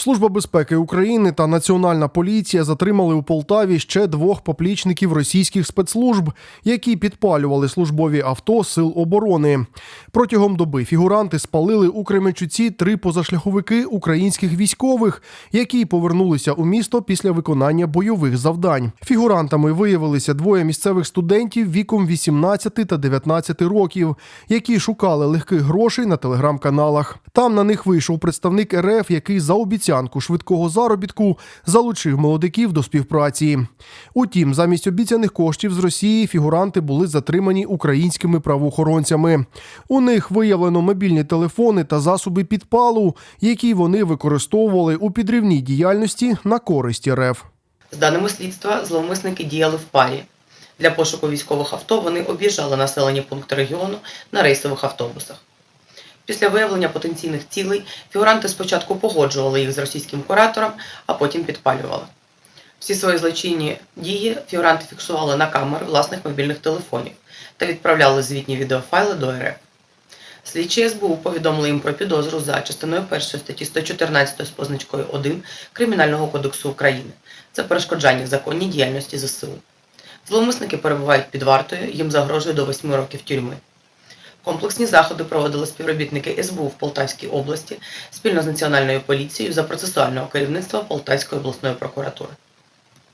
Служба безпеки України та Національна поліція затримали у Полтаві ще двох поплічників російських спецслужб, які підпалювали службові авто сил оборони. Протягом доби фігуранти спалили у Кременчуці три позашляховики українських військових, які повернулися у місто після виконання бойових завдань. Фігурантами виявилися двоє місцевих студентів віком 18 та 19 років, які шукали легких грошей на телеграм-каналах. Там на них вийшов представник РФ, який за обіцянку швидкого заробітку залучив молодиків до співпраці. Утім, замість обіцяних коштів з Росії фігуранти були затримані українськими правоохоронцями. У них виявлено мобільні телефони та засоби підпалу, які вони використовували у підривній діяльності на користь РФ. З даними слідства, зловмисники діяли в парі. Для пошуку військових авто вони об'їжджали населені пункти регіону на рейсових автобусах. Після виявлення потенційних цілей фігуранти спочатку погоджували їх з російським куратором, а потім підпалювали. Всі свої злочинні дії фігуранти фіксували на камери власних мобільних телефонів та відправляли звітні відеофайли до РФ. Слідчі СБУ повідомили їм про підозру за частиною 1 статті 114 з позначкою 1 Кримінального кодексу України. Це перешкоджання законній діяльності ЗСУ. Зловмисники перебувають під вартою, їм загрожує до 8 років тюрми. Комплексні заходи проводили співробітники СБУ в Полтавській області спільно з Національною поліцією за процесуального керівництва Полтавської обласної прокуратури.